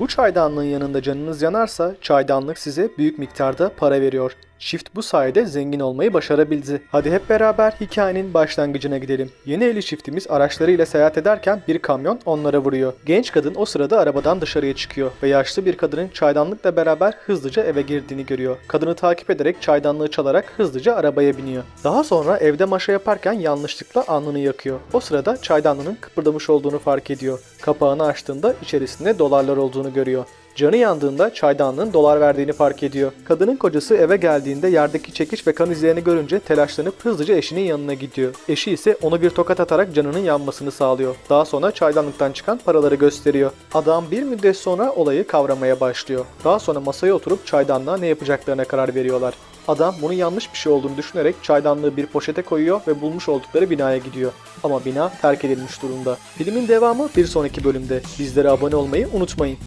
Bu çaydanlığın yanında canınız yanarsa çaydanlık size büyük miktarda para veriyor. Çift bu sayede zengin olmayı başarabildi. Hadi hep beraber hikayenin başlangıcına gidelim. Yeni evli çiftimiz araçlarıyla seyahat ederken bir kamyon onlara vuruyor. Genç kadın o sırada arabadan dışarıya çıkıyor ve yaşlı bir kadının çaydanlıkla beraber hızlıca eve girdiğini görüyor. Kadını takip ederek çaydanlığı çalarak hızlıca arabaya biniyor. Daha sonra evde maşa yaparken yanlışlıkla alnını yakıyor. O sırada çaydanlığının kıpırdamış olduğunu fark ediyor. Kapağını açtığında içerisinde dolarlar olduğunu görüyor. Canı yandığında çaydanlığın dolar verdiğini fark ediyor. Kadının kocası eve geldiğinde yerdeki çekiç ve kan izlerini görünce telaşlanıp hızlıca eşinin yanına gidiyor. Eşi ise onu bir tokat atarak canının yanmasını sağlıyor. Daha sonra çaydanlıktan çıkan paraları gösteriyor. Adam bir müddet sonra olayı kavramaya başlıyor. Daha sonra masaya oturup çaydanlığa ne yapacaklarına karar veriyorlar. Adam bunun yanlış bir şey olduğunu düşünerek çaydanlığı bir poşete koyuyor ve bulmuş oldukları binaya gidiyor. Ama bina terk edilmiş durumda. Filmin devamı bir sonraki bölümde. Bizlere abone olmayı unutmayın.